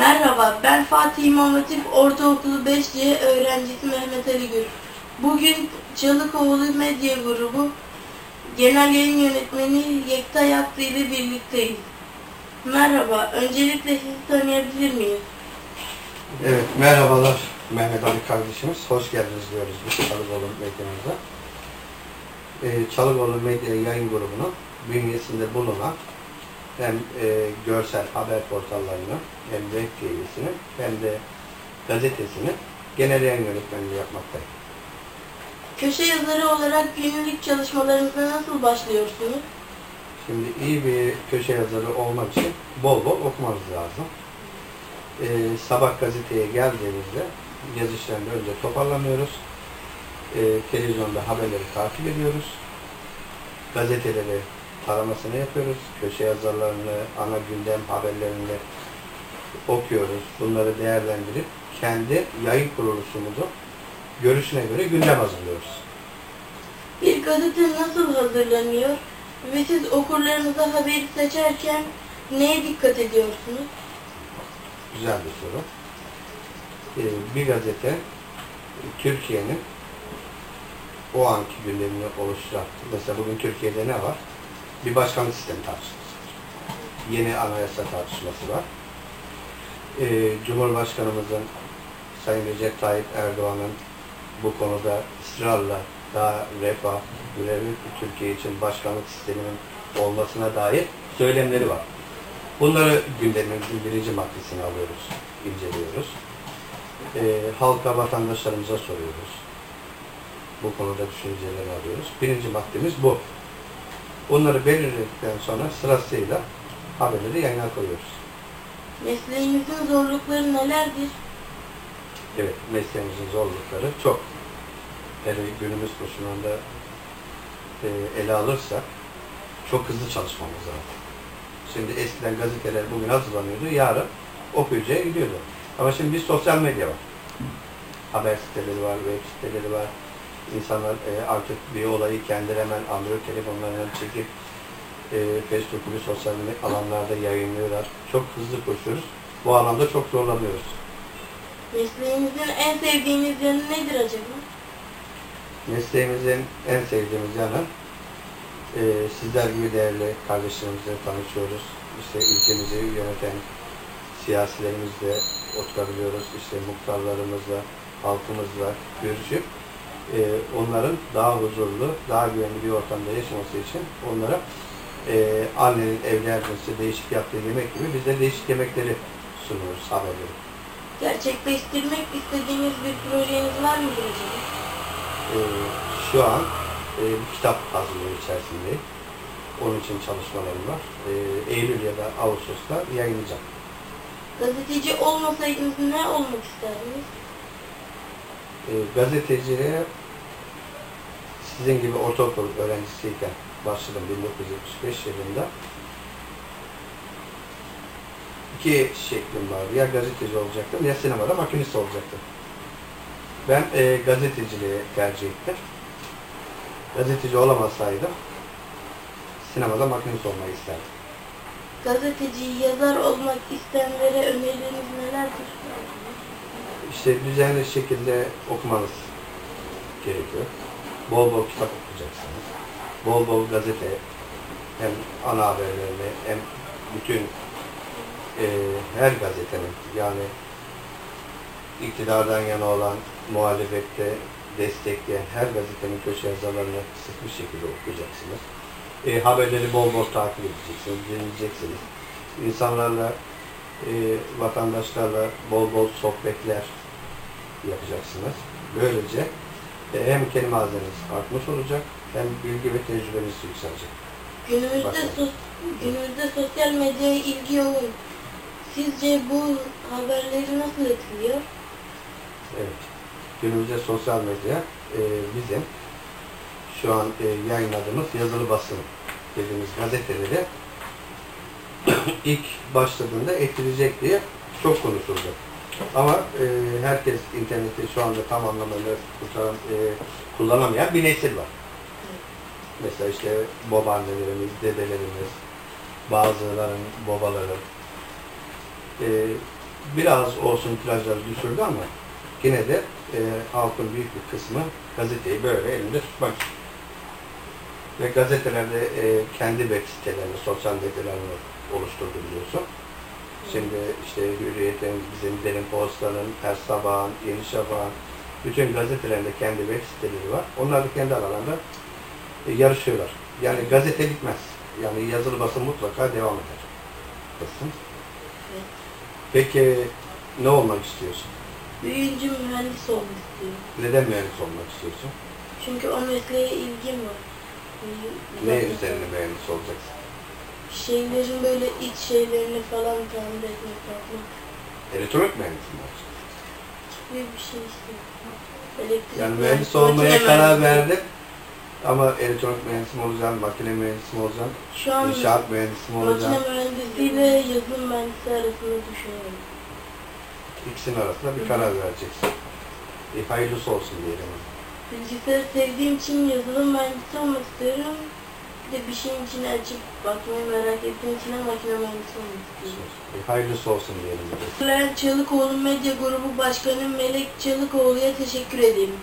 Merhaba, ben Fatih İmam Hatip Ortaokulu 5C öğrencisi Mehmet Ali Gür. Bugün Çalıkovalı Medya Grubu Genel Yayın Yönetmeni Yekta Yaktı ile birlikteyiz. Merhaba, öncelikle sizi tanıyabilir miyim? Evet, merhabalar Mehmet Ali kardeşimiz. Hoş geldiniz diyoruz biz Çalıkoğlu medyamıza. Ee, Çalıkoğlu Medya Yayın Grubu'nun bünyesinde bulunan hem e, görsel haber portallarının hem web TV'sinin hem de gazetesinin genel yayın yönetmenliği yapmaktayım. Köşe yazarı olarak günlük çalışmalarınıza nasıl başlıyorsunuz? Şimdi iyi bir köşe yazarı olmak için bol bol okumanız lazım. Ee, sabah gazeteye geldiğimizde yazışlarını önce toparlanıyoruz. Ee, televizyonda haberleri takip ediyoruz. Gazeteleri taramasını yapıyoruz. Köşe yazarlarını, ana gündem haberlerini okuyoruz. Bunları değerlendirip kendi yayın kuruluşumuzu görüşüne göre gündem hazırlıyoruz. Bir gazete nasıl hazırlanıyor ve siz okurlarınıza haberi seçerken neye dikkat ediyorsunuz? Güzel bir soru. Ee, bir gazete Türkiye'nin o anki gündemini oluşturan, mesela bugün Türkiye'de ne var? Bir başkanlık sistemi tartışması var. Yeni anayasa tartışması var. Ee, Cumhurbaşkanımızın Sayın Recep Tayyip Erdoğan'ın bu konuda ısrarla daha refah, bir Türkiye için başkanlık sisteminin olmasına dair söylemleri var. Bunları gündemimizin birinci maddesine alıyoruz, inceliyoruz. Ee, halka, vatandaşlarımıza soruyoruz. Bu konuda düşüncelerini alıyoruz. Birinci maddemiz bu. Bunları belirledikten sonra sırasıyla haberleri yayına koyuyoruz. Mesleğinizin zorlukları nelerdir? Evet, mesleğimizin zorlukları çok. Hele günümüz koşulunda e, ele alırsak çok hızlı çalışmamız lazım. Şimdi eskiden gazeteler bugün hazırlanıyordu, yarın okuyucuya gidiyordu. Ama şimdi bir sosyal medya var. Haber siteleri var, web siteleri var. İnsanlar e, artık bir olayı kendileri hemen Android telefonlarından çekip e, Facebook gibi sosyal medya alanlarda yayınlıyorlar. Çok hızlı koşuyoruz. Bu alanda çok zorlanıyoruz. Mesleğinizin en sevdiğiniz yanı nedir acaba? Mesleğimizin en sevdiğimiz yanı e, sizler gibi değerli kardeşlerimizle tanışıyoruz. İşte ülkemizi yöneten siyasilerimizle oturabiliyoruz. İşte muhtarlarımızla, halkımızla görüşüp e, onların daha huzurlu, daha güvenli bir ortamda yaşaması için onlara e, annenin yapması, değişik yaptığı yemek gibi biz de değişik yemekleri sunuyoruz haberleri. Gerçekleştirmek istediğiniz bir projeniz var mıdır acaba? Ee, şu an e, bir kitap hazırlığı içerisindeyim. Onun için çalışmalarım var. Ee, Eylül ya da Ağustos'ta yayınlayacağım. Gazeteci olmasaydınız ne olmak isterdiniz? Ee, gazeteciliğe sizin gibi ortaokul öğrencisiyken başladım 1975 yılında. İki şeklim vardı. Ya gazeteci olacaktım ya sinemada makinist olacaktım. Ben e, gazeteciliği tercih ettim. Gazeteci olamasaydım sinemada makinist olmayı isterdim. Gazeteci, yazar olmak isteyenlere önerileriniz nelerdir? İşte düzenli şekilde okumanız gerekiyor. Bol bol kitap okuyacaksınız. Bol bol gazete, hem ana haberlerini hem bütün e, her gazetenin yani iktidardan yana olan muhalefette destekleyen her gazetenin köşe yazarlarını sık bir şekilde okuyacaksınız. E, haberleri bol bol takip edeceksiniz, dinleyeceksiniz. İnsanlarla, e, vatandaşlarla bol bol sohbetler yapacaksınız. Böylece hem kelime hazineniz artmış olacak hem bilgi ve tecrübeniz yükselecek. Günümüzde, sos günümüzde sosyal medyaya ilgi yoğun. Sizce bu haberleri nasıl etkiliyor? Evet. Günümüzde sosyal medya e, bizim şu an e, yayınladığımız yazılı basın dediğimiz gazeteleri ilk başladığında etkileyecek diye çok konuşuldu. Ama e, herkes interneti şu anda tam anlamıyla kurtaran, e, kullanamayan bir nesil var. Mesela işte babaannelerimiz, dedelerimiz, bazıların babaları. E, biraz olsun tirajları düşürdü ama yine de e, halkın büyük bir kısmı gazeteyi böyle elinde tutmak. Ve gazetelerde e, kendi web sitelerini, sosyal medyalarını oluşturdu biliyorsun. Şimdi işte Hürriyet'in, bizim Derin Posta'nın, Her Sabah'ın, Yeni Şafak'ın, bütün gazetelerinde kendi web siteleri var. Onlar da kendi aralarında e, yarışıyorlar. Yani gazete bitmez. Yani yazılı basın mutlaka devam eder. Basın. Evet. Peki ne olmak istiyorsun? Büyüyünce mühendis olmak istiyorum. Neden mühendis olmak istiyorsun? Çünkü o mesleğe ilgim var. Ne üzerine mühendis olacaksın? Şeylerin böyle iç şeylerini falan tamir etmek, yapmak Elektronik mühendisi mi olacaksın? gibi bir şey işte. Elektrik Yani mühendis olmaya makine karar mühendisi. verdim. Ama elektronik mühendisi mi olacaksın, makine mühendisi mi olacaksın, Şu an inşaat mühendisi mi makine olacaksın? mühendisiyle yazılım mühendisi arasında düşünüyorum. İkisinin arasında bir karar vereceksin. E, hayırlısı olsun diyelim. Bilgisayarı sevdiğim için yazılım mühendisi olmak istiyorum. De bir şeyin içine açıp bakmayı merak ettiğim için makine mühendisi olmak istiyorum. E, hayırlısı olsun diyelim. Bülent Çalıkoğlu Medya Grubu Başkanı Melek Çalıkoğlu'ya teşekkür edeyim.